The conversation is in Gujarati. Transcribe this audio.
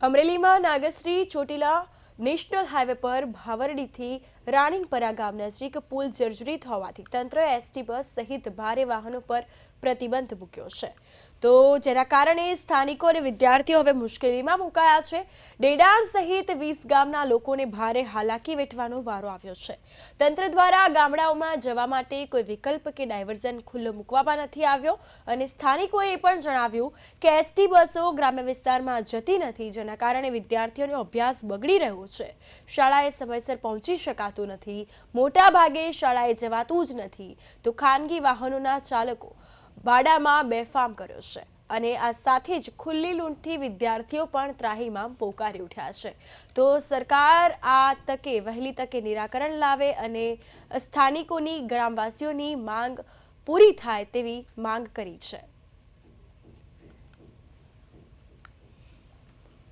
અમરેલીમાં નાગશ્રી ચોટીલા નેશનલ હાઈવે પર ભાવરડીથી રાણીપરા ગામ નજીક પુલ જર્જરિત હોવાથી તંત્ર એસટી બસ સહિત ભારે વાહનો પર પ્રતિબંધ મૂક્યો છે. તો જેના કારણે સ્થાનિકો અને વિદ્યાર્થીઓ હવે મુશ્કેલીમાં મુકાયા છે. ડેડાણ સહિત વીસ ગામના લોકોને ભારે હાલાકી વેઠવાનો વારો આવ્યો છે. તંત્ર દ્વારા ગામડાઓમાં જવા માટે કોઈ વિકલ્પ કે ડાયવર્ઝન ખુલ્લો મૂકવામાં નથી આવ્યો અને સ્થાનિકોએ એ પણ જણાવ્યું કે એસટી બસો ગ્રામ્ય વિસ્તારમાં જતી નથી, જેના કારણે વિદ્યાર્થીઓનો અભ્યાસ બગડી રહ્યો છે. શાળાએ સમયસર પહોંચી શકાતું નથી. મોટા ભાગે શાળાએ જવાતું જ નથી. તો ખાનગી વાહનોના ચાલકો ભાડામાં બેફામ કર્યો છે અને આ સાથે જ ખુલ્લી લૂંટથી વિદ્યાર્થીઓ પણ ત્રાહીમામ પોકારી ઉઠ્યા છે. તો સરકાર આ તકે, વહેલી તકે નિરાકરણ લાવે અને સ્થાનિકોની, ગ્રામવાસીઓની માંગ પૂરી થાય તેવી માંગ કરી છે.